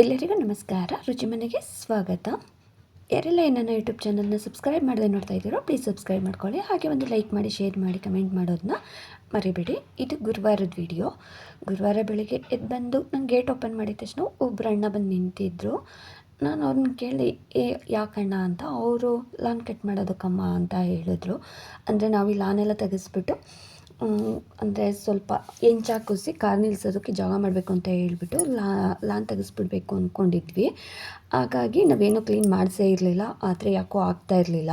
ಎಲ್ಲರಿಗೂ ನಮಸ್ಕಾರ. ರುಚಿ ಮನೆಗೆ ಸ್ವಾಗತ. ಯಾರೆಲ್ಲ ನನ್ನ ಯೂಟ್ಯೂಬ್ ಚಾನಲ್ನ ಸಬ್ಸ್ಕ್ರೈಬ್ ಮಾಡದೆ ನೋಡ್ತಾ ಇದ್ದೀರೋ ಪ್ಲೀಸ್ ಸಬ್ಸ್ಕ್ರೈಬ್ ಮಾಡ್ಕೊಳ್ಳಿ. ಹಾಗೆ ಒಂದು ಲೈಕ್ ಮಾಡಿ ಶೇರ್ ಮಾಡಿ ಕಮೆಂಟ್ ಮಾಡೋದನ್ನ ಮರಿಬೇಡಿ. ಇದು ಗುರುವಾರದ ವಿಡಿಯೋ ಗುರುವಾರ ಬೆಳಿಗ್ಗೆ ಎದ್ದು ಬಂದು ನಂಗೆ ಗೇಟ್ ಓಪನ್ ಮಾಡಿದ ತಕ್ಷಣ ಒಬ್ಬರು ಅಣ್ಣ ಬಂದು ನಿಂತಿದ್ದರು ನಾನು ಅವ್ರನ್ನ ಕೇಳಿ, ಏ ಯಾಕಣ್ಣ ಅಂತ ಅವರು, ಲಾನ್ ಕಟ್ ಮಾಡೋದಕ್ಕಮ್ಮ ಅಂತ ಹೇಳಿದ್ರು. ಅಂದರೆ ನಾವು ಈ ಲಾನೆಲ್ಲ ತೆಗೆಸ್ಬಿಟ್ಟು ಅಂದರೆ ಸ್ವಲ್ಪ ಎಂಚಾಕುಸಿ ಕಾರ್ ನಿಲ್ಸೋದಕ್ಕೆ ಜಾಗ ಮಾಡಬೇಕು ಅಂತ ಹೇಳ್ಬಿಟ್ಟು ಲಾನ್ ತೆಗೆಸ್ಬಿಡ್ಬೇಕು ಅಂದ್ಕೊಂಡಿದ್ವಿ ಹಾಗಾಗಿ ನಾವೇನು ಕ್ಲೀನ್ ಮಾಡಿಸೇ ಇರಲಿಲ್ಲ ಆದರೆ ಯಾಕೋ ಆಗ್ತಾ ಇರಲಿಲ್ಲ.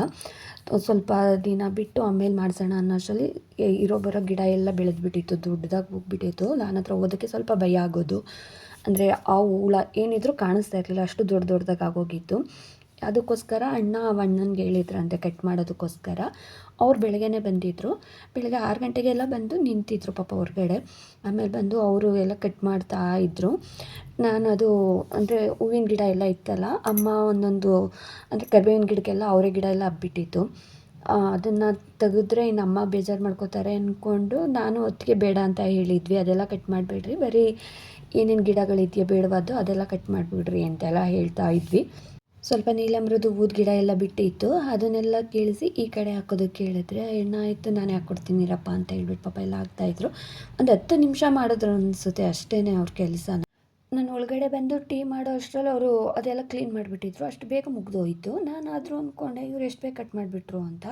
ಸ್ವಲ್ಪ ದಿನ ಬಿಟ್ಟು ಆಮೇಲೆ ಮಾಡಿಸೋಣ ಅನ್ನೋಷ್ಟರಲ್ಲಿ ಇರೋ ಬರೋ ಗಿಡ ಎಲ್ಲ ಬೆಳೆದ್ಬಿಟ್ಟಿತ್ತು, ದೊಡ್ಡದಾಗಿ ಹೋಗ್ಬಿಟ್ಟಿತ್ತು. ಲಾನ್ ಹತ್ರ ಓದೋಕ್ಕೆ ಸ್ವಲ್ಪ ಭಯ ಆಗೋದು. ಅಂದರೆ ಆ ಹುಳ ಏನಿದ್ರು ಕಾಣಿಸ್ತಾ ಇರಲಿಲ್ಲ, ಅಷ್ಟು ದೊಡ್ಡ ದೊಡ್ಡದಾಗಿ ಆಗೋಗಿತ್ತು. ಅದಕ್ಕೋಸ್ಕರ ಅಣ್ಣ ಅಣ್ಣನಿಗೆ ಹೇಳಿದ್ರಂತೆ ಕಟ್ ಮಾಡೋದಕ್ಕೋಸ್ಕರ. ಅವ್ರು ಬೆಳಗ್ಗೆನೆ ಬಂದಿದ್ದರು ಬೆಳಗ್ಗೆ ಆರು ಗಂಟೆಗೆಲ್ಲ ಬಂದು ನಿಂತಿದ್ರು ಪಾಪ ಹೊರಗಡೆ. ಆಮೇಲೆ ಬಂದು ಅವರು ಎಲ್ಲ ಕಟ್ ಮಾಡ್ತಾ ಇದ್ದರು ನಾನು ಅದು ಅಂದರೆ ಹೂವಿನ ಗಿಡ ಎಲ್ಲ ಇತ್ತಲ್ಲ, ಅಮ್ಮ ಒಂದೊಂದು ಅಂದರೆ ಕರಿಬೇವಿನ ಗಿಡಕ್ಕೆಲ್ಲ ಅವರೇ ಗಿಡ ಎಲ್ಲ ಹಬ್ಬಿಟ್ಟಿತ್ತು. ಅದನ್ನು ತೆಗೆದ್ರೆ ಇನ್ನು ಅಮ್ಮ ಬೇಜಾರು ಮಾಡ್ಕೋತಾರೆ ಅಂದ್ಕೊಂಡು ನಾನು ಹೊತ್ತಿಗೆ ಬೇಡ ಅಂತ ಹೇಳಿದ್ವಿ. ಅದೆಲ್ಲ ಕಟ್ ಮಾಡಿಬಿಡ್ರಿ. ಬರೀ ಏನೇನು ಗಿಡಗಳಿದೆಯೋ ಬೇಡವಾದ್ದು ಅದೆಲ್ಲ ಕಟ್ ಮಾಡಿಬಿಡ್ರಿ ಅಂತೆಲ್ಲ ಹೇಳ್ತಾ ಇದ್ವಿ. ಸ್ವಲ್ಪ ನೀಲಮೃದು ಊದ್ ಗಿಡ ಎಲ್ಲ ಬಿಟ್ಟಿತ್ತು. ಅದನ್ನೆಲ್ಲ ಕೇಳಿಸಿ ಈ ಕಡೆ ಹಾಕೋದಕ್ಕೆ ಹೇಳಿದ್ರೆ ಆಯಿತು, ನಾನೇ ಯಾಕೆ ಕೊಡ್ತೀನಿರಪ್ಪ ಅಂತ ಹೇಳ್ಬಿಟ್ಟು ಪಾಪ ಎಲ್ಲ ಹಾಕ್ತಾಯಿದ್ರು ಒಂದು ಹತ್ತು ನಿಮಿಷ ಮಾಡಿದ್ರು ಅನಿಸುತ್ತೆ ಅಷ್ಟೇ ಅವ್ರ ಕೆಲಸನ. ನಾನು ಒಳಗಡೆ ಬಂದು ಟೀ ಮಾಡೋ ಅಷ್ಟರಲ್ಲಿ ಅವರು ಅದೆಲ್ಲ ಕ್ಲೀನ್ ಮಾಡಿಬಿಟ್ಟಿದ್ರು. ಅಷ್ಟು ಬೇಗ ಮುಗಿದೋಯ್ತು. ನಾನು ಆದರೂ ಅಂದ್ಕೊಂಡೆ ಇವ್ರು ಎಷ್ಟು ಬೇಗ ಕಟ್ ಮಾಡಿಬಿಟ್ರು ಅಂತ.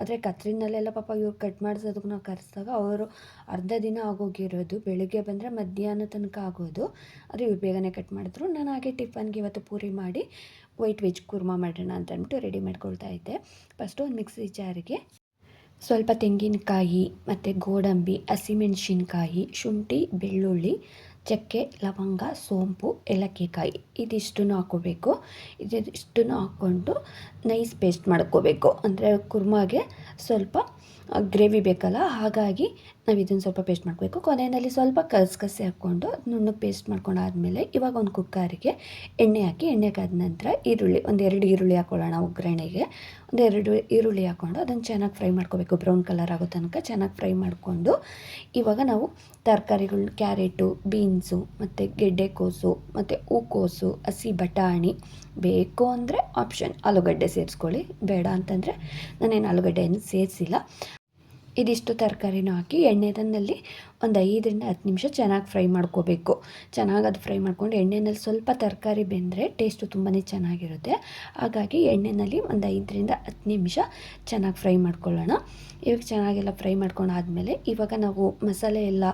ಆದರೆ ಕತ್ರಿನಲ್ಲೆಲ್ಲ ಪಾಪ ಇವ್ರು ಕಟ್ ಮಾಡಿಸೋದಕ್ಕೆ ನಾವು ಕರೆಸಿದಾಗ ಅವರು ಅರ್ಧ ದಿನ ಆಗೋಗಿರೋದು. ಬೆಳಿಗ್ಗೆ ಬಂದರೆ ಮಧ್ಯಾಹ್ನ ತನಕ ಆಗೋದು. ಆದರೆ ಇವ್ರು ಬೇಗನೆ ಕಟ್ ಮಾಡಿದ್ರು. ನಾನು ಹಾಗೆ ಟಿಫನ್ಗೆ ಇವತ್ತು ಪೂರಿ ಮಾಡಿ ವೈಟ್ ವೆಜ್ ಕುರ್ಮಾ ಮಾಡೋಣ ಅಂತ ಅಂದ್ಬಿಟ್ಟು ರೆಡಿ ಮಾಡ್ಕೊಳ್ತಾ ಇದ್ದೆ. ಫಸ್ಟು ಒಂದು ಮಿಕ್ಸಿ ಜಾರಿಗೆ ಸ್ವಲ್ಪ ತೆಂಗಿನಕಾಯಿ, ಮತ್ತು ಗೋಡಂಬಿ, ಹಸಿಮೆಣಸಿನ್ಕಾಯಿ, ಶುಂಠಿ, ಬೆಳ್ಳುಳ್ಳಿ ಚಕ್ಕೆ ಲವಂಗ ಸೋಂಪು ಏಲಕ್ಕಿಕಾಯಿ ಇದಿಷ್ಟನ್ನು ಹಾಕ್ಕೋಬೇಕು. ಇದಿಷ್ಟನ್ನು ಹಾಕ್ಕೊಂಡು ನೈಸ್ ಪೇಸ್ಟ್ ಮಾಡ್ಕೋಬೇಕು. ಅಂದರೆ ಕುರ್ಮಾಗೆ ಸ್ವಲ್ಪ ಗ್ರೇವಿ ಬೇಕಲ್ಲ, ಹಾಗಾಗಿ ನಾವು ಇದನ್ನು ಸ್ವಲ್ಪ ಪೇಸ್ಟ್ ಮಾಡಬೇಕು ಕೊನೆಯಲ್ಲಿ ಸ್ವಲ್ಪ ಕಸಕಸಿ ಹಾಕ್ಕೊಂಡು ನುಣ್ಣಗೆ ಪೇಸ್ಟ್ ಮಾಡ್ಕೊಂಡಾದ್ಮೇಲೆ ಇವಾಗ ಒಂದು ಕುಕ್ಕರಿಗೆ ಎಣ್ಣೆ ಹಾಕಿ, ಎಣ್ಣೆ ಕಾದ ನಂತರ ಈರುಳ್ಳಿ, ಒಂದು ಎರಡು ಈರುಳ್ಳಿ ಹಾಕ್ಕೊಳ್ಳೋಣ ಒಗ್ಗರಣೆಗೆ. ಒಂದು ಎರಡು ಈರುಳ್ಳಿ ಹಾಕ್ಕೊಂಡು ಅದನ್ನು ಚೆನ್ನಾಗಿ ಫ್ರೈ ಮಾಡ್ಕೋಬೇಕು. ಬ್ರೌನ್ ಕಲರ್ ಆಗೋ ತನಕ ಚೆನ್ನಾಗಿ ಫ್ರೈ ಮಾಡಿಕೊಂಡು ಇವಾಗ ನಾವು ತರಕಾರಿಗಳು, ಕ್ಯಾರೆಟು, ಬೀನ್ಸು, ಮತ್ತು ಗೆಡ್ಡೆಕೋಸು ಮತ್ತು ಹೂಕೋಸು ಹಸಿ ಬಟಾಣಿ ಬೇಕು ಅಂದರೆ ಆಪ್ಷನ್ ಆಲೂಗಡ್ಡೆ ಸೇರಿಸ್ಕೊಳ್ಳಿ. ಬೇಡ ಅಂತಂದರೆ ನಾನೇನು ಆಲೂಗಡ್ಡೆಯನ್ನು ಸೇರಿಸಿಲ್ಲ. ಇದಿಷ್ಟು ತರಕಾರಿನೂ ಹಾಕಿ ಎಣ್ಣೆದಲ್ಲಿ ಒಂದು ಐದರಿಂದ ಹತ್ತು ನಿಮಿಷ ಚೆನ್ನಾಗಿ ಫ್ರೈ ಮಾಡ್ಕೋಬೇಕು. ಚೆನ್ನಾಗಿ ಅದು ಫ್ರೈ ಮಾಡ್ಕೊಂಡು ಎಣ್ಣೆನಲ್ಲಿ ಸ್ವಲ್ಪ ತರಕಾರಿ ಬೆಂದರೆ ಟೇಸ್ಟು ತುಂಬಾ ಚೆನ್ನಾಗಿರುತ್ತೆ. ಹಾಗಾಗಿ ಎಣ್ಣೆಯಲ್ಲಿ ಒಂದು ಐದರಿಂದ ಹತ್ತು ನಿಮಿಷ ಚೆನ್ನಾಗಿ ಫ್ರೈ ಮಾಡ್ಕೊಳ್ಳೋಣ. ಇವಾಗ ಚೆನ್ನಾಗೆಲ್ಲ ಫ್ರೈ ಮಾಡ್ಕೊಂಡಾದ್ಮೇಲೆ ಇವಾಗ ನಾವು ಮಸಾಲೆ ಎಲ್ಲ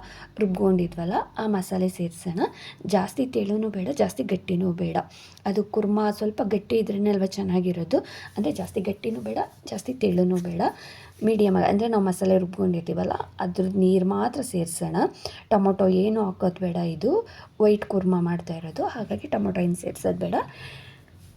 ರುಬ್ಕೊಂಡಿದ್ವಲ್ಲ, ಆ ಮಸಾಲೆ ಸೇರಿಸೋಣ. ಜಾಸ್ತಿ ತೆಳುನೂ ಬೇಡ, ಜಾಸ್ತಿ ಗಟ್ಟಿನೂ ಬೇಡ. ಅದು ಕುರ್ಮಾ ಸ್ವಲ್ಪ ಗಟ್ಟಿ ಇದ್ರೇ ಅಲ್ವಾ ಚೆನ್ನಾಗಿರೋದು. ಅಂದರೆ ಜಾಸ್ತಿ ಗಟ್ಟಿನೂ ಬೇಡ, ಜಾಸ್ತಿ ತೆಳುನೂ ಬೇಡ. ಮೀಡಿಯಮ್ ಅಂದರೆ ನಾವು ಮಸಾಲೆ ರುಬ್ಕೊಂಡಿರ್ತೀವಲ್ಲ ಅದ್ರದ್ದು ನೀರು ಮಾತ್ರ ಸೇರಿಸೋಣ. ಟೊಮೊಟೊ ಏನು ಹಾಕೋದು ಬೇಡ ಇದು. ವೈಟ್ ಕುರ್ಮಾ ಮಾಡ್ತಾ ಇರೋದು. ಹಾಗಾಗಿ ಟೊಮೊಟೊ ಏನು ಸೇರಿಸೋದು ಬೇಡ.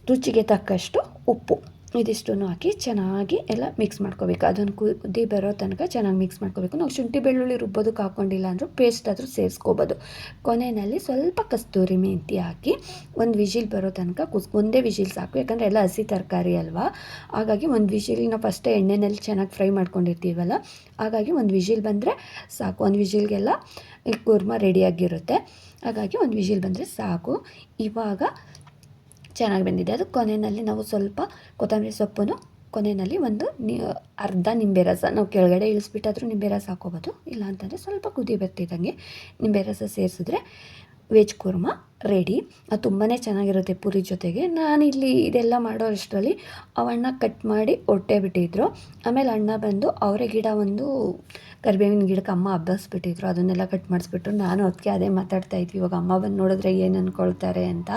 ರುಚಿಗೆ ತಕ್ಕಷ್ಟು ಉಪ್ಪು. ಇದಿಷ್ಟನ್ನು ಹಾಕಿ ಚೆನ್ನಾಗಿ ಎಲ್ಲ ಮಿಕ್ಸ್ ಮಾಡ್ಕೋಬೇಕು. ಅದನ್ನು ಕುದಿ ಬರೋ ತನಕ ಚೆನ್ನಾಗಿ ಮಿಕ್ಸ್ ಮಾಡ್ಕೋಬೇಕು. ನಾವು ಶುಂಠಿ, ಬೆಳ್ಳುಳ್ಳಿ ರುಬ್ಬೋದಕ್ಕೆ ಹಾಕ್ಕೊಂಡಿಲ್ಲ ಅಂದರೂ ಪೇಸ್ಟ್ ಆದರೂ ಸೇರಿಸ್ಕೋಬೋದು. ಕೊನೆಯಲ್ಲಿ ಸ್ವಲ್ಪ ಕಸ್ತೂರಿ ಮೆಂತಿ ಹಾಕಿ ಒಂದು ವಿಜಿಲ್ ಬರೋ ತನಕ ಕುಸ್, ಒಂದೇ ವಿಜಿಲ್ ಸಾಕು. ಯಾಕಂದರೆ ಎಲ್ಲ ಹಸಿ ತರಕಾರಿ ಅಲ್ವಾ? ಹಾಗಾಗಿ ಒಂದು ವಿಜಿಲ್ನ ಫಸ್ಟೇ ಎಣ್ಣೆಯಲ್ಲಿ ಚೆನ್ನಾಗಿ ಫ್ರೈ ಮಾಡ್ಕೊಂಡಿರ್ತೀವಲ್ಲ? ಹಾಗಾಗಿ ಒಂದು ವಿಜಿಲ್ ಬಂದರೆ ಸಾಕು. ಒಂದು ವಿಜಿಲ್ಗೆಲ್ಲ ಈ ಕುರ್ಮ ರೆಡಿಯಾಗಿರುತ್ತೆ ಹಾಗಾಗಿ ಒಂದು ವಿಜಿಲ್ ಬಂದರೆ ಸಾಕು. ಇವಾಗ ಚೆನ್ನಾಗಿ ಬೆಂದಿದೆ. ಅದು ಕೊನೆಯಲ್ಲಿ ನಾವು ಸ್ವಲ್ಪ ಕೊತ್ತಂಬರಿ ಸೊಪ್ಪನ್ನು ಕೊನೆಯಲ್ಲಿ ಒಂದು ಅರ್ಧ ನಿಂಬೆ ರಸ ನಾವು ಕೆಳಗಡೆ ಇಳಿಸ್ಬಿಟ್ಟಾದರೂ ನಿಂಬೆ ರಸ ಹಾಕೋಬೋದು. ಇಲ್ಲ ಅಂತಂದರೆ ಸ್ವಲ್ಪ ಕುದಿ ಬರ್ತಿದ್ದಂಗೆ ನಿಂಬೆ ರಸ ಸೇರಿಸಿದ್ರೆ ವೆಜ್ ಕುರ್ಮ ರೆಡಿ. ಅದು ತುಂಬಾ ಚೆನ್ನಾಗಿರುತ್ತೆ ಪೂರಿ ಜೊತೆಗೆ. ನಾನಿಲ್ಲಿ ಇದೆಲ್ಲ ಮಾಡೋ ಅಷ್ಟರಲ್ಲಿ ಅವಣ್ಣ ಕಟ್ ಮಾಡಿ ಹೊಟ್ಟೆ ಬಿಟ್ಟಿದ್ರು. ಆಮೇಲೆ ಅಣ್ಣ ಬಂದು ಅವರ ಗಿಡ ಒಂದು ಕರಿಬೇವಿನ ಗಿಡಕ್ಕೆ ಅಮ್ಮ ಹಬ್ಬಸ್ಬಿಟ್ಟಿದ್ರು. ಅದನ್ನೆಲ್ಲ ಕಟ್ ಮಾಡಿಸ್ಬಿಟ್ರು. ನಾನು ಅದಕ್ಕೆ ಅದೇ ಮಾತಾಡ್ತಾ ಇದ್ವಿ. ಇವಾಗ ಅಮ್ಮ ಬಂದು ನೋಡಿದ್ರೆ ಏನು ಅಂದ್ಕೊಳ್ತಾರೆ ಅಂತ.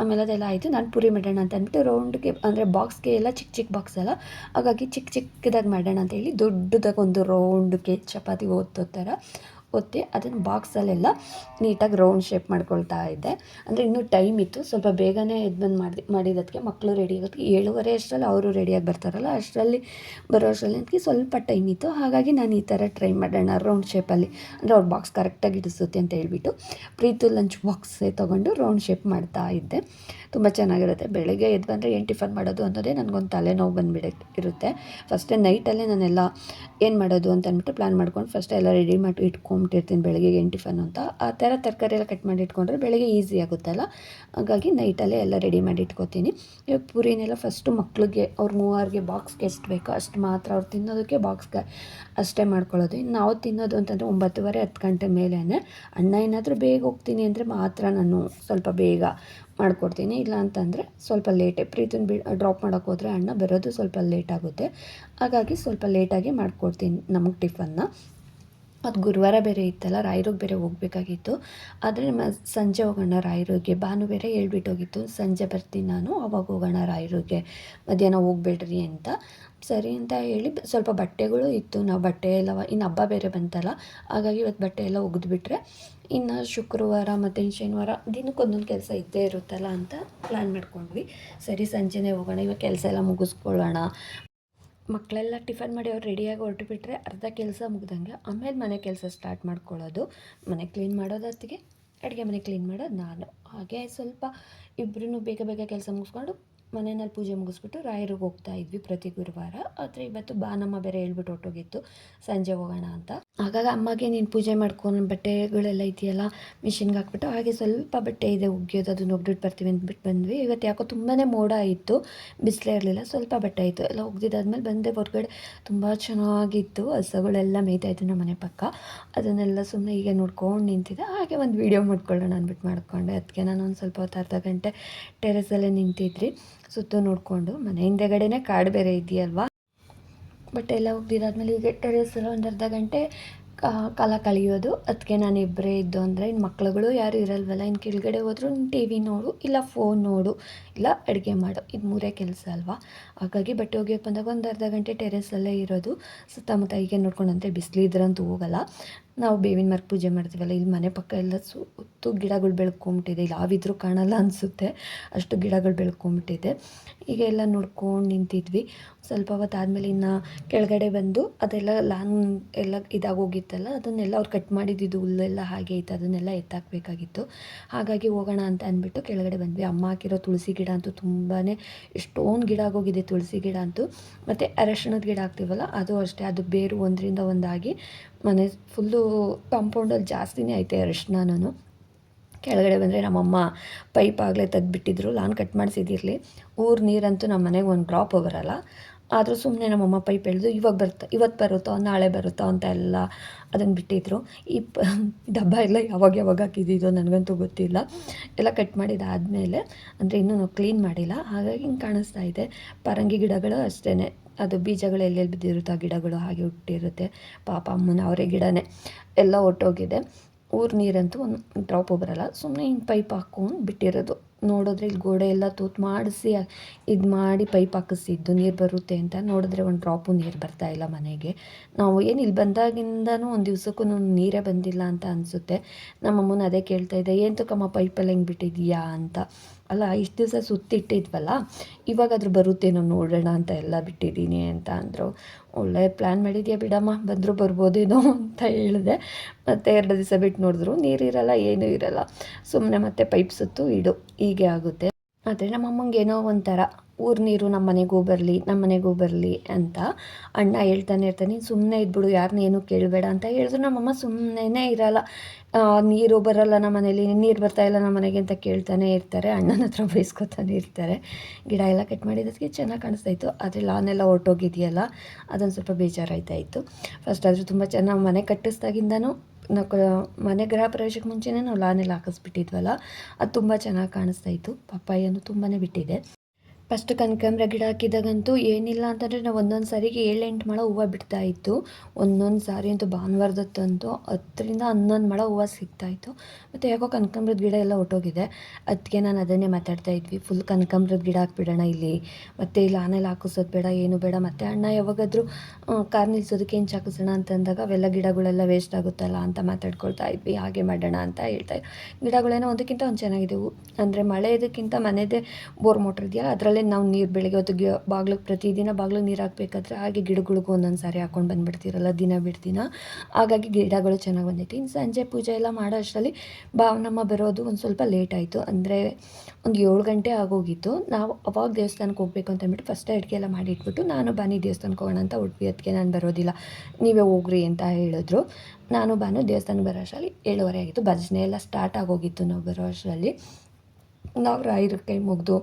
ಆಮೇಲೆ ಅದೆಲ್ಲ ಆಯಿತು. ನಾನು ಪೂರಿ ಮಾಡೋಣ ಅಂತ ಅಂದ್ಬಿಟ್ಟು ರೌಂಡ್ಗೆ ಅಂದರೆ ಬಾಕ್ಸ್ಗೆ ಎಲ್ಲ ಚಿಕ್ಕ ಚಿಕ್ಕ ಬಾಕ್ಸ್ ಅಲ್ಲ, ಹಾಗಾಗಿ ಚಿಕ್ಕ ಚಿಕ್ಕದಾಗಿ ಮಾಡೋಣ ಅಂತ ಹೇಳಿ ದೊಡ್ಡದಾಗಿ ಒಂದು ರೌಂಡ್ಗೆ ಚಪಾತಿ ಓದ್ತೋ ಥರ ಒತ್ತಿ ಅದನ್ನು ಬಾಕ್ಸಲ್ಲೆಲ್ಲ ನೀಟಾಗಿ ರೌಂಡ್ ಶೇಪ್ ಮಾಡ್ಕೊಳ್ತಾ ಇದ್ದೆ. ಅಂದರೆ ಇನ್ನೂ ಟೈಮ್ ಇತ್ತು. ಸ್ವಲ್ಪ ಬೇಗನೆ ಇದು ಬಂದು ಮಾಡಿ ಮಾಡಿದ್ದಕ್ಕೆ ಮಕ್ಕಳು ರೆಡಿ ಆಗೋದಕ್ಕೆ ಏಳುವರೆ ಅಷ್ಟರಲ್ಲಿ ಅವರು ರೆಡಿಯಾಗಿ ಬರ್ತಾರಲ್ಲ, ಅಷ್ಟರಲ್ಲಿ ಬರೋ ಅಷ್ಟರಲ್ಲಿ ನನಗೆ ಸ್ವಲ್ಪ ಟೈಮ್ ಇತ್ತು. ಹಾಗಾಗಿ ನಾನು ಈ ಥರ ಟ್ರೈ ಮಾಡೋಣ ರೌಂಡ್ ಶೇಪಲ್ಲಿ ಅಂದರೆ ಅವ್ರ ಬಾಕ್ಸ್ ಕರೆಕ್ಟಾಗಿ ಇಡಿಸುತ್ತೆ ಅಂತ ಹೇಳ್ಬಿಟ್ಟು ಪ್ರೀತು ಲಂಚ್ ಬಾಕ್ಸೇ ತೊಗೊಂಡು ರೌಂಡ್ ಶೇಪ್ ಮಾಡ್ತಾ ಇದ್ದೆ. ತುಂಬ ಚೆನ್ನಾಗಿರುತ್ತೆ. ಬೆಳಗ್ಗೆ ಎದ್ದು ಬಂದರೆ ಏನು ಟಿಫನ್ ಮಾಡೋದು ಅನ್ನೋದೇ ನನಗೊಂದು ತಲೆನೋವು ಬಂದುಬಿಡ ಇರುತ್ತೆ. ಫಸ್ಟೇ ನೈಟಲ್ಲೇ ನಾನೆಲ್ಲ ಏನು ಮಾಡೋದು ಅಂತ ಅಂದ್ಬಿಟ್ಟು ಪ್ಲ್ಯಾನ್ ಮಾಡ್ಕೊಂಡು ಫಸ್ಟ್ ಎಲ್ಲ ರೆಡಿ ಮಾಡಿ ಇಟ್ಕೊಂಡು ಇಟ್ಕೊಂಬಿಟ್ಟಿರ್ತೀನಿ ಬೆಳಗ್ಗೆ ಏನು ಟಿಫನ್ ಅಂತ. ಆ ಥರ ತರಕಾರಿ ಎಲ್ಲ ಕಟ್ ಮಾಡಿ ಇಟ್ಕೊಂಡ್ರೆ ಬೆಳಗ್ಗೆ ಈಸಿ ಆಗುತ್ತಲ್ಲ. ಹಾಗಾಗಿ ನೈಟಲ್ಲೇ ಎಲ್ಲ ರೆಡಿ ಮಾಡಿ ಇಟ್ಕೊತೀನಿ. ಇವಾಗ ಪೂರಿನೆಲ್ಲ ಫಸ್ಟು ಮಕ್ಳಿಗೆ, ಅವ್ರ ಮೂವರಿಗೆ ಬಾಕ್ಸ್ಗೆ ಎಷ್ಟು ಬೇಕೋ. ಅಷ್ಟು ಮಾತ್ರ ಅವ್ರು ತಿನ್ನೋದಕ್ಕೆ ಬಾಕ್ಸ್ಗೆ ಅಷ್ಟೇ ಮಾಡ್ಕೊಳ್ಳೋದು. ಇನ್ನು ನಾವು ತಿನ್ನೋದು ಅಂತಂದರೆ ಒಂಬತ್ತುವರೆ, ಹತ್ತು ಗಂಟೆ ಮೇಲೇ ಅಣ್ಣ ಏನಾದರೂ ಬೇಗ ಹೋಗ್ತೀನಿ ಅಂದರೆ ಮಾತ್ರ ನಾನು ಸ್ವಲ್ಪ ಬೇಗ ಮಾಡ್ಕೊಡ್ತೀನಿ. ಇಲ್ಲ ಅಂತಂದರೆ ಸ್ವಲ್ಪ ಲೇಟೇ ಪ್ರೀತಿನ ಬಿ ಡ್ರಾಪ್ ಮಾಡೋಕೆ ಹೋದರೆ ಅಣ್ಣ ಬರೋದು ಸ್ವಲ್ಪ ಲೇಟ್ ಆಗುತ್ತೆ. ಹಾಗಾಗಿ ಸ್ವಲ್ಪ ಲೇಟಾಗಿ ಮಾಡಿಕೊಡ್ತೀನಿ ನಮಗೆ ಟಿಫನ್ನ ಅದು ಗುರುವಾರ ಬೇರೆ ಇತ್ತಲ್ಲ, ರಾಯರಿಗೆ ಬೇರೆ ಹೋಗಬೇಕಾಗಿತ್ತು. ಆದರೆ ಮ ಸಂಜೆ ಹೋಗೋಣ ರಾಯರಿಗೆ, ಭಾನು ಬೇರೆ ಹೇಳ್ಬಿಟ್ಟೋಗಿತ್ತು ಸಂಜೆ ಬರ್ತೀನಿ ನಾನು, ಅವಾಗ ಹೋಗೋಣ ರಾಯರಿಗೆ. ಮಧ್ಯಾಹ್ನ ಹೋಗ್ಬೇಡ್ರಿ ಅಂತ. ಸರಿ ಅಂತ ಹೇಳಿ ಸ್ವಲ್ಪ ಬಟ್ಟೆಗಳು ಇತ್ತು. ನಾವು ಬಟ್ಟೆ ಎಲ್ಲ ಇನ್ನು ಹಬ್ಬ ಬೇರೆ ಬಂತಲ್ಲ, ಹಾಗಾಗಿ ಇವತ್ತು ಬಟ್ಟೆ ಎಲ್ಲ ಒಗೆದ್ಬಿಟ್ರೆ ಇನ್ನು ಶುಕ್ರವಾರ ಮತ್ತು ಶನಿವಾರ ದಿನಕ್ಕೊಂದೊಂದು ಕೆಲಸ ಇದ್ದೇ ಇರುತ್ತಲ್ಲ ಅಂತ ಪ್ಲ್ಯಾನ್ ಮಾಡ್ಕೊಂಡ್ವಿ. ಸರಿ ಸಂಜೆನೇ ಹೋಗೋಣ, ಇವಾಗ ಕೆಲಸ ಎಲ್ಲ ಮುಗಿಸ್ಕೊಳ್ಳೋಣ. ಮಕ್ಕಳೆಲ್ಲ ಟಿಫನ್ ಮಾಡಿ ಅವ್ರು ರೆಡಿಯಾಗಿ ಹೊರಟು ಬಿಟ್ಟರೆ ಅರ್ಧ ಕೆಲಸ ಮುಗ್ದಂಗೆ ಆಮೇಲೆ ಮನೆ ಕೆಲಸ ಸ್ಟಾರ್ಟ್ ಮಾಡ್ಕೊಳ್ಳೋದು. ಮನೆ ಕ್ಲೀನ್ ಮಾಡೋದತ್ತಿಗೆ ಅಡುಗೆ ಮನೆ ಕ್ಲೀನ್ ಮಾಡೋದು ನಾನು. ಹಾಗೆ ಸ್ವಲ್ಪ ಇಬ್ಬರೂ ಬೇಗ ಬೇಗ ಕೆಲಸ ಮುಗಿಸ್ಕೊಂಡು ಮನೆಯಲ್ಲಿ ಪೂಜೆ ಮುಗಿಸ್ಬಿಟ್ಟು ರಾಯರಿಗೆ ಹೋಗ್ತಾ ಇದ್ವಿ ಪ್ರತಿ ಗುರುವಾರ. ಆದರೆ ಇವತ್ತು ಬಾನಮ್ಮ ಬೇರೆ ಹೇಳ್ಬಿಟ್ಟು ಹೊರಟೋಗಿತ್ತು. ಸಂಜೆ ಹೋಗೋಣ ಅಂತ. ಆಗಾಗ ಅಮ್ಮಗೆ ನೀನು ಪೂಜೆ ಮಾಡ್ಕೊಂಡು ಬಟ್ಟೆಗಳೆಲ್ಲ ಇದೆಯಲ್ಲ ಮಿಷಿನ್ಗೆ ಹಾಕ್ಬಿಟ್ಟು ಹಾಗೆ ಸ್ವಲ್ಪ ಬಟ್ಟೆ ಇದೆ ಉಗ್ಗಿಯೋದು, ಅದನ್ನ ಒಗ್ಬಿಟ್ಟು ಬರ್ತೀವಿ ಅಂದ್ಬಿಟ್ಟು ಬಂದ್ವಿ. ಇವತ್ತು ಯಾಕೋ ತುಂಬಾ ಮೋಡ ಇತ್ತು ಬಿಸಿಲೇ ಇರಲಿಲ್ಲ, ಸ್ವಲ್ಪ ಬಟ್ಟೆ ಇತ್ತು ಎಲ್ಲ ಒಗ್ದಿದ್ದಾದ್ಮೇಲೆ ಬಂದೆ, ಹೊರಗಡೆ ತುಂಬ ಚೆನ್ನಾಗಿತ್ತು, ಹಸಗಳೆಲ್ಲ ಮೇಯ್ತಾಯಿತ್ತು ನಮ್ಮ ಮನೆ ಪಕ್ಕ. ಅದನ್ನೆಲ್ಲ ಸುಮ್ಮನೆ ಹೀಗೆ ನೋಡ್ಕೊಂಡು ನಿಂತಿದ್ದೆ. ಹಾಗೆ ಒಂದು ವೀಡಿಯೋ ಮಾಡ್ಕೊಳ್ಳೋಣ ಅಂದ್ಬಿಟ್ಟು ಮಾಡ್ಕೊಂಡೆ. ಅದಕ್ಕೆ ನಾನು ಒಂದು ಸ್ವಲ್ಪ ಹೊತ್ತು ಅರ್ಧ ಗಂಟೆ ಟೆರೆಸಲ್ಲೇ ನಿಂತಿದ್ರಿ. ಸುತ್ತ ನೋಡಿಕೊಂಡು, ಮನೆ ಹಿಂದೆಗಡೆನೇ ಕಾಡು ಬೇರೆ ಇದೆಯಲ್ವಾ? ಬಟ್ಟೆ ಎಲ್ಲ ಹೋಗ್ತಿದ್ದಾದ್ಮೇಲೆ ಈಗ ಟೆರೆಸಲ್ಲಿ ಒಂದು ಅರ್ಧ ಗಂಟೆ ಕಾಲ ಕಳೆಯೋದು. ಅದಕ್ಕೆ ನಾನು ಇಬ್ಬರೇ ಇದ್ದು ಅಂದರೆ ಇನ್ನು ಮಕ್ಳುಗಳು ಯಾರು ಇರಲ್ವಲ್ಲ ಇನ್ನು ಕೆಳಗಡೆ ಹೋದ್ರು ಟಿ ವಿ ನೋಡು, ಇಲ್ಲ ಫೋನ್ ನೋಡು, ಇಲ್ಲ ಅಡುಗೆ ಮಾಡು. ಇದು ಮೂರೇ ಕೆಲಸ ಅಲ್ವಾ? ಹಾಗಾಗಿ ಬಟ್ಟೆ ಒಗೆಯೋಕೆ ಬಂದಾಗ ಒಂದು ಅರ್ಧ ಗಂಟೆ ಟೆರೆಸಲ್ಲೇ ಇರೋದು. ಸುತ್ತಮುತ್ತ ಹೀಗೆ ನೋಡ್ಕೊಂಡಂತೆ ಬಿಸಿಲಿದ್ರಂತೂ ಹೋಗಲ್ಲ. ನಾವು ಬೇವಿನ ಮರ ಪೂಜೆ ಮಾಡ್ತೀವಲ್ಲ, ಇಲ್ಲಿ ಮನೆ ಪಕ್ಕ ಎಲ್ಲ ಸುತ್ತು ಗಿಡಗಳು ಬೆಳ್ಕೊಂಬಿಟ್ಟಿದೆ. ಇಲ್ಲಿ ಯಾವಿದ್ರೂ ಕಾಣಲ್ಲ ಅನಿಸುತ್ತೆ. ಅಷ್ಟು ಗಿಡಗಳು ಬೆಳ್ಕೊಂಬಿಟ್ಟಿದೆ. ಈಗ ಎಲ್ಲ ನೋಡ್ಕೊಂಡು ನಿಂತಿದ್ವಿ. ಸ್ವಲ್ಪ ಹೊತ್ತು ಆದಮೇಲೆ ಇನ್ನು ಕೆಳಗಡೆ ಬಂದು ಅದೆಲ್ಲ ಲಾನ್ ಎಲ್ಲ ಇದಾಗೋಗಿತ್ತಲ್ಲ, ಅದನ್ನೆಲ್ಲ ಅವ್ರು ಕಟ್ ಮಾಡಿದ್ದು ಹುಲ್ಲೆಲ್ಲ ಹಾಗೆ ಇತ್ತು ಅದನ್ನೆಲ್ಲ ಎತ್ತಾಕಬೇಕಾಗಿತ್ತು. ಹಾಗಾಗಿ ಹೋಗೋಣ ಅಂತ ಅಂದ್ಬಿಟ್ಟು ಕೆಳಗಡೆ ಬಂದ್ವಿ. ಅಮ್ಮ ಹಾಕಿರೋ ತುಳಸಿ ಗಿಡ ಅಂತೂ ತುಂಬಾ ಎಷ್ಟೊಂದು ಗಿಡ ಆಗೋಗಿದೆ, ತುಳಸಿ ಗಿಡ ಅಂತೂ. ಮತ್ತು ಅರಶಿಣದ ಗಿಡ ಹಾಕ್ತೀವಲ್ಲ, ಅದು ಅಷ್ಟೇ. ಅದು ಬೇರು ಒಂದರಿಂದ ಒಂದಾಗಿ ಮನೆ ಫುಲ್ಲು ಕಾಂಪೌಂಡಲ್ಲಿ ಜಾಸ್ತಿನೇ ಐತೆ ನಾನು. ಕೆಳಗಡೆ ಬಂದರೆ ನಮ್ಮಮ್ಮ ಪೈಪ್ ಆಗಲೇ ತೆಗ್ದುಬಿಟ್ಟಿದ್ರು. ಲಾನ್ ಕಟ್ ಮಾಡಿಸಿದಿರಲಿ ಊರು ನೀರಂತೂ ನಮ್ಮ ಮನೆಗೆ ಒಂದು ಡ್ರಾಪ್ ಬರಲ್ಲ ಆದರೂ ಸುಮ್ಮನೆ ನಮ್ಮಮ್ಮ ಪೈಪ್ ಎಳೆದು ಇವಾಗ ಬರುತ್ತೆ ಇವತ್ತು ಬರುತ್ತೋ, ನಾಳೆ ಬರುತ್ತೋ ಅಂತ ಎಲ್ಲ ಅದನ್ನು ಬಿಟ್ಟಿದ್ರು. ಈ ಪ, ಡಬ್ಬ ಎಲ್ಲ ಯಾವಾಗ ಯಾವಾಗ ಹಾಕಿದ್ದು ನನಗಂತೂ ಗೊತ್ತಿಲ್ಲ. ಎಲ್ಲ ಕಟ್ ಮಾಡಿದಾದಮೇಲೆ, ಅಂದರೆ ಇನ್ನೂ ನಾವು ಕ್ಲೀನ್ ಮಾಡಿಲ್ಲ. ಹಾಗಾಗಿ ಹಿಂಗೆ ಕಾಣಿಸ್ತಾ ಇದೆ. ಪರಂಗಿ ಗಿಡಗಳು ಅಷ್ಟೇ ಅದು ಬೀಜಗಳು ಎಲ್ಲೆಲ್ಲಿ ಬಿದ್ದಿರುತ್ತೆ ಆ ಗಿಡಗಳು ಹಾಗೆ ಹುಟ್ಟಿರುತ್ತೆ. ಪಾಪ ಅಮ್ಮನ ಅವರೇ ಗಿಡನೇ. ಎಲ್ಲ ಒಟ್ಟೋಗಿದೆ. ಊರು ನೀರಂತೂ ಒಂದು ಡ್ರಾಪು ಬರಲ್ಲ. ಸುಮ್ಮನೆ ಹಿಂಗೆ ಪೈಪ್ ಹಾಕೊಂಡು ಬಿಟ್ಟಿರೋದು. ನೋಡಿದ್ರೆ ಇಲ್ಲಿ ಗೋಡೆ ಎಲ್ಲ ತೂತು ಮಾಡಿಸಿ, ಇದು ಮಾಡಿ ಪೈಪ್ ಹಾಕಿಸಿದ್ದು ನೀರು ಬರುತ್ತೆ ಅಂತ ನೋಡಿದ್ರೆ ಒಂದು ಡ್ರಾಪು ನೀರು ಬರ್ತಾ ಇಲ್ಲ ಮನೆಗೆ. ನಾವು ಏನು ಇಲ್ಲಿ ಬಂದಾಗಿಂದನೂ ಒಂದು ದಿವ್ಸಕ್ಕೂ ನೀರೇ ಬಂದಿಲ್ಲ ಅಂತ ಅನಿಸುತ್ತೆ. ನಮ್ಮಮ್ಮನ ಅದೇ ಕೇಳ್ತಾ ಇದ್ದೆ, ಏನು ತಕ್ಕಮ್ಮ ಪೈಪಲ್ಲಿ ಹೆಂಗೆ ಬಿಟ್ಟಿದೀಯಾ ಅಂತ. ಅಲ್ಲ, ಇಷ್ಟು ದಿವಸ ಸುತ್ತಿಟ್ಟಿದ್ವಲ್ಲ, ಇವಾಗಾದ್ರೂ ಬರುತ್ತೇನೋ ನೋಡೋಣ ಅಂತ ಎಲ್ಲ ಬಿಟ್ಟಿದ್ದೀನಿ ಅಂತ ಅಂದರು. ಒಳ್ಳೆ ಪ್ಲ್ಯಾನ್ ಮಾಡಿದ್ಯಾ ಬಿಡಮ್ಮ, ಬಂದರೂ ಬರ್ಬೋದೇನೋ ಅಂತ ಹೇಳಿದೆ. ಮತ್ತು ಎರಡು ದಿವಸ ಬಿಟ್ಟು ನೋಡಿದ್ರು ನೀರಿರಲ್ಲ ಏನೂ ಇರಲ್ಲ. ಸುಮ್ಮನೆ ಮತ್ತೆ ಪೈಪ್ ಸುತ್ತು ಇಡು, ಹೀಗೆ ಆಗುತ್ತೆ. ಆದರೆ ನಮ್ಮ ಏನೋ ಒಂಥರ ಊರು ನೀರು ನಮ್ಮ ಮನೆಗೂ ಬರಲಿ ನಮ್ಮ ಮನೆಗೂ ಬರಲಿ ಅಂತ ಅಣ್ಣ ಹೇಳ್ತಾನೆ ಇರ್ತಾನೆ ಸುಮ್ಮನೆ ಇದ್ಬಿಡು ಯಾರನ್ನ ಏನೂ ಕೇಳಬೇಡ ಅಂತ ಹೇಳಿದ್ರು. ನಮ್ಮಮ್ಮ ಸುಮ್ಮನೆ ಇರಲ್ಲ. ನೀರು ಬರಲ್ಲ ನಮ್ಮ ಮನೇಲಿ, ನೀರು ಬರ್ತಾ ಇಲ್ಲ ನಮ್ಮ ಮನೆಗೆ ಅಂತ ಕೇಳ್ತಾನೆ ಇರ್ತಾರೆ. ಅಣ್ಣನ ಹತ್ರ ಬೈಸ್ಕೊತಾನೆ ಇರ್ತಾರೆ. ಗಿಡ ಎಲ್ಲ ಕಟ್ ಮಾಡಿದ್ದಕ್ಕೆ ಚೆನ್ನಾಗಿ ಕಾಣಿಸ್ತಾ ಇತ್ತು. ಆದರೆ ಲಾನೆಲ್ಲ ಹೊರಟೋಗಿದೆಯಲ್ಲ ಅದೊಂದು ಸ್ವಲ್ಪ ಬೇಜಾರಾಯ್ತಾ ಇತ್ತು. ಫಸ್ಟ್ ಆದರೂ ತುಂಬ ಚೆನ್ನಾಗಿ ಮನೆ ಕಟ್ಟಿಸ್ದಾಗಿಂದನೂ ನಾವು ಮನೆ ಗೃಹ ಪ್ರವೇಶಕ್ಕೆ ಮುಂಚೆನೇ ನಾವು ಲಾನೆಲ್ಲ ಹಾಕಿಸ್ಬಿಟ್ಟಿದ್ವಲ್ಲ, ಅದು ತುಂಬ ಚೆನ್ನಾಗಿ ಕಾಣಿಸ್ತಾ ಇತ್ತು. ಪಪ್ಪಾಯನ್ನು ತುಂಬಾ ಬಿಟ್ಟಿದೆ. ಫಸ್ಟ್ ಕನಕಾಂಬ್ರ ಗಿಡ ಹಾಕಿದಾಗಂತೂ ಏನಿಲ್ಲ ಅಂತಂದರೆ ನಾವು ಒಂದೊಂದು ಸಾರಿಗೆ ಏಳೆಂಟು ಮೊಳ ಹೂವು ಬಿಡ್ತಾ ಇತ್ತು. ಒಂದೊಂದು ಸಾರಿ ಅಂತೂ ಭಾನುವಾರದತ್ತಂತೂ ಹತ್ತರಿಂದ ಹನ್ನೊಂದು ಮೊಳ ಹೂವು ಸಿಗ್ತಾಯಿತ್ತು ಮತ್ತು ಯಾಕೋ ಕನಕಾಂಬ್ರದ ಗಿಡ ಎಲ್ಲ ಹೊಟ್ಟೋಗಿದೆ ಅದಕ್ಕೆ ನಾನು ಅದನ್ನೇ ಮಾತಾಡ್ತಾ ಇದ್ವಿ. ಫುಲ್ ಕನಕಾಂಬ್ರದ ಗಿಡ ಹಾಕ್ಬಿಡೋಣ ಇಲ್ಲಿ. ಮತ್ತು ಇಲ್ಲಿ ಆನೆಲ್ಲ ಹಾಕಿಸೋದು ಬೇಡ, ಏನು ಬೇಡ. ಮತ್ತು ಅಣ್ಣ ಯಾವಾಗಾದರೂ ಕಾರ್ ನಿಲ್ಸೋದಕ್ಕೆ ಏನು ಹಾಕಿಸೋಣ ಅಂತಂದಾಗ ಅವೆಲ್ಲ ಗಿಡಗಳೆಲ್ಲ ವೇಸ್ಟ್ ಆಗುತ್ತಲ್ಲ ಅಂತ ಮಾತಾಡ್ಕೊಳ್ತಾ ಇದ್ವಿ. ಹಾಗೆ ಮಾಡೋಣ ಅಂತ ಹೇಳ್ತಾ ಗಿಡಗಳೇನೋ ಒಂದಕ್ಕಿಂತ ಒಂದು ಚೆನ್ನಾಗಿದೆ ಅಂದರೆ ಮಳೆ ಇದಕ್ಕಿಂತ ಮನೆಯದೇ ಬೋರ್ ಮೋಟ್ರ್ ಇದೆಯಲ್ಲ, ಅದರಲ್ಲೇ ಆಮೇಲೆ ನಾವು ನೀರು ಬೆಳಗ್ಗೆ ಗಿ ಬಾಗ್ಲಿಗೆ ಪ್ರತಿದಿನ ಬಾಗ್ಲಿಗೆ ನೀರು ಹಾಕ್ಬೇಕಾದ್ರೆ ಹಾಗೆ ಗಿಡಗಳಿಗೂ ಒಂದೊಂದು ಸಾರಿ ಹಾಕೊಂಡು ಬಂದುಬಿಡ್ತೀರಲ್ಲ, ದಿನ ಬಿಡ್ತಿನ ಹಾಗಾಗಿ ಗಿಡಗಳು ಚೆನ್ನಾಗಿ ಬಂದೈತಿ ಇನ್ನು ಸಂಜೆ ಪೂಜೆ ಎಲ್ಲ ಮಾಡೋ ಅಷ್ಟರಲ್ಲಿ ಭಾವನಮ್ಮ ಬರೋದು ಒಂದು ಸ್ವಲ್ಪ ಲೇಟ್ ಆಯಿತು. ಅಂದರೆ ಒಂದು ಏಳು ಗಂಟೆ ಆಗೋಗಿತ್ತು. ನಾವು ಅವಾಗ ದೇವಸ್ಥಾನಕ್ಕೆ ಹೋಗ್ಬೇಕು ಅಂತ ಅಂದ್ಬಿಟ್ಟು ಫಸ್ಟ್ ಅಡುಗೆ ಎಲ್ಲ ಮಾಡಿ ಇಟ್ಬಿಟ್ಟು ನಾನು ಬನ್ನಿ ದೇವಸ್ಥಾನಕ್ಕೆ ಹೋಗೋಣ ಅಂತ ಉಡುಪಿ ಅದಕ್ಕೆ ನಾನು ಬರೋದಿಲ್ಲ. ನೀವೇ ಹೋಗ್ರಿ ಅಂತ ಹೇಳಿದ್ರು. ನಾನು ಬಾನು ದೇವಸ್ಥಾನಕ್ಕೆ ಬರೋ ಅಷ್ಟರಲ್ಲಿ ಏಳುವರೆ ಆಗಿತ್ತು. ಭಜನೆ ಎಲ್ಲ ಸ್ಟಾರ್ಟ್ ಆಗೋಗಿತ್ತು ನಾವು ಬರೋ ಅಷ್ಟರಲ್ಲಿ. ನಾವು ರಾಯರ ಕೈ ಮುಗಿದು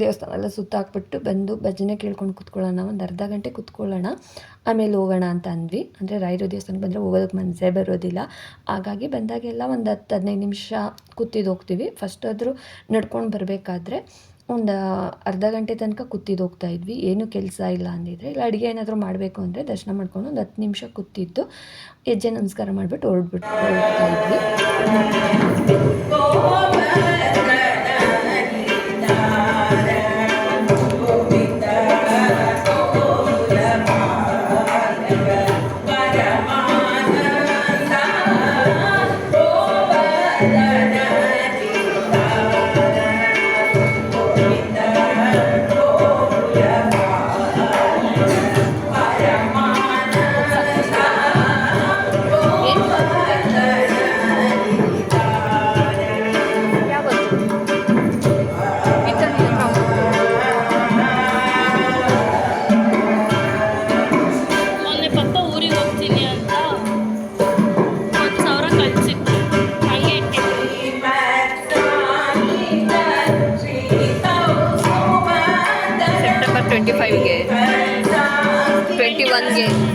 ದೇವಸ್ಥಾನ ಎಲ್ಲ ಸುತ್ತಾಕ್ಬಿಟ್ಟು ಬಂದು ಭಜನೆ ಕೇಳ್ಕೊಂಡು ಕೂತ್ಕೊಳ್ಳೋಣ, ಒಂದು ಅರ್ಧ ಗಂಟೆ ಕೂತ್ಕೊಳ್ಳೋಣ, ಆಮೇಲೆ ಹೋಗೋಣ ಅಂತ ಅಂದ್ವಿ. ಅಂದರೆ ರಾಯರು ದೇವಸ್ಥಾನಕ್ಕೆ ಬಂದರೆ ಹೋಗೋದಕ್ಕೆ ಮನಸ್ಸೇ ಬರೋದಿಲ್ಲ. ಹಾಗಾಗಿ ಬಂದಾಗೆಲ್ಲ ಒಂದು ಹತ್ತು ಹದಿನೈದು ನಿಮಿಷ ಕೂತಿದ್ದು ಹೋಗ್ತೀವಿ. ಫಸ್ಟ್ ಆದರೂ ನಡ್ಕೊಂಡು ಬರಬೇಕಾದ್ರೆ ಒಂದು ಅರ್ಧ ಗಂಟೆ ತನಕ ಕೂತಿದ್ದು ಹೋಗ್ತಾ ಇದ್ವಿ. ಏನು ಕೆಲಸ ಇಲ್ಲ ಅಂದಿದ್ರೆ, ಇಲ್ಲ ಅಡುಗೆ ಏನಾದರೂ ಮಾಡಬೇಕು ಅಂದರೆ ದರ್ಶನ ಮಾಡ್ಕೊಂಡು ಒಂದು ಹತ್ತು ನಿಮಿಷ ಕೂತಿದ್ದು ಹೆಜ್ಜೆ ನಮಸ್ಕಾರ ಮಾಡಿಬಿಟ್ಟು ಹೊರಡ್ಬಿಟ್ಟು ಹೊರಡ್ತಾ ಇದ್ವಿ. Còn?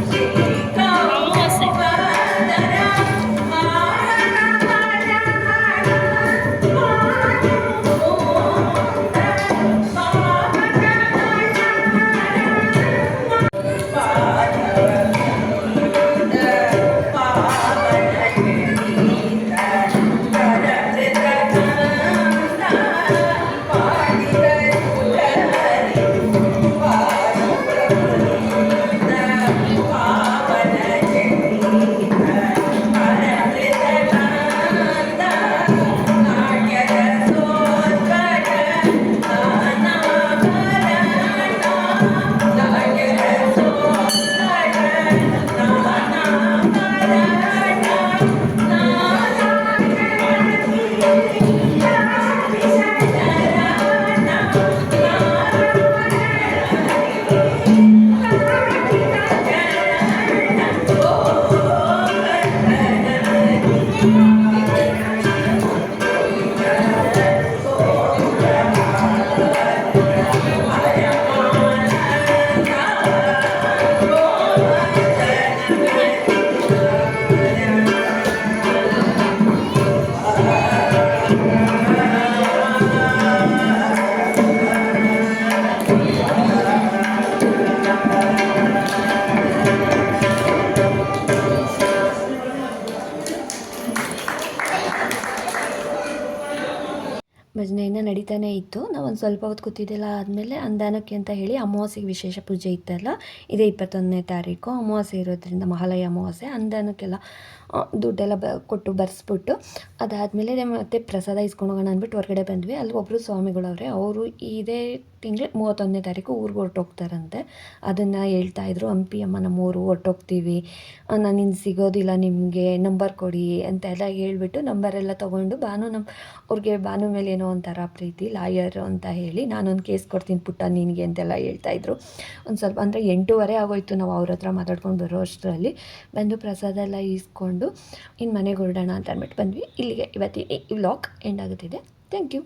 ಭಜನೆ ಇನ್ನೂ ನಡೀತಾನೆ ಇತ್ತು. ನಾವು ಒಂದು ಸ್ವಲ್ಪ ಹೊತ್ತು ಕೂತಿದ್ದೆಲ್ಲ ಆದಮೇಲೆ ಅಂದಾನಕ್ಕೆ ಅಂತ ಹೇಳಿ ಅಮಾವಾಸ್ಯೆಗೆ ವಿಶೇಷ ಪೂಜೆ ಇತ್ತಲ್ಲ, ಇದೇ ಇಪ್ಪತ್ತೊಂದನೇ ತಾರೀಕು ಅಮಾವಾಸ್ಯೆ ಇರೋದ್ರಿಂದ ಮಹಾಲಯ ಅಮಾವಾಸ್ಯೆ ಅಂದಾನಕ್ಕೆಲ್ಲ ದುಡ್ಡೆಲ್ಲ ಬ, ಕೊಟ್ಟು ಬರೆಸ್ಬಿಟ್ಟು ಅದಾದಮೇಲೆ ಮತ್ತೆ ಪ್ರಸಾದ ಇಸ್ಕೊಂಡು ಹೋಗೋಣ ಅಂದ್ಬಿಟ್ಟು ಹೊರಗಡೆ ಬಂದ್ವಿ. ಅಲ್ಲಿ ಒಬ್ಬರು ಸ್ವಾಮಿಗಳವ್ರೆ, ಅವರು ಇದೇ ತಿಂಗಳು ಮೂವತ್ತೊಂದನೇ ತಾರೀಕು ಊರಿಗೆ ಹೊರಟೋಗ್ತಾರಂತೆ. ಅದನ್ನು ಹೇಳ್ತಾ ಇದ್ರು, ಹಂಪಿ ಅಮ್ಮ ನಮ್ಮೂರು ಹೊರಟೋಗ್ತೀವಿ. ನಾನು ಇನ್ನು ಸಿಗೋದಿಲ್ಲ ನಿಮಗೆ, ನಂಬರ್ ಕೊಡಿ ಅಂತೆಲ್ಲ ಹೇಳ್ಬಿಟ್ಟು ನಂಬರೆಲ್ಲ ತೊಗೊಂಡು ಭಾನು ನಮ್ಮ ಅವ್ರಿಗೆ ಭಾನು ಮೇಲೆ ಏನೋ ಒಂಥರ ಪ್ರೀತಿ, ಲಾಯರ್ ಅಂತ ಹೇಳಿ ನಾನೊಂದು ಕೇಸ್ ಕೊಡ್ತೀನಿ ಪುಟ್ಟ ನಿನಗೆ ಅಂತೆಲ್ಲ ಹೇಳ್ತಾ ಇದ್ರು. ಒಂದು ಸ್ವಲ್ಪ ಅಂದರೆ ಎಂಟೂವರೆ ಆಗೋಯ್ತು ನಾವು ಅವ್ರ ಹತ್ರ ಮಾತಾಡ್ಕೊಂಡು ಬರೋ ಅಷ್ಟರಲ್ಲಿ. ಬಂದು ಪ್ರಸಾದ ಎಲ್ಲ ಈಸ್ಕೊಂಡು ಇನ್ನು ಮನೆಗೆ ಹೊರಡೋಣ ಅಂತ ಅಂದ್ಬಿಟ್ಟು ಬಂದ್ವಿ. ಇಲ್ಲಿಗೆ ಇವತ್ತಿನ ಈ ವ್ಲಾಗ್ ಎಂಡ್ ಆಗುತ್ತಿದೆ. Thank you.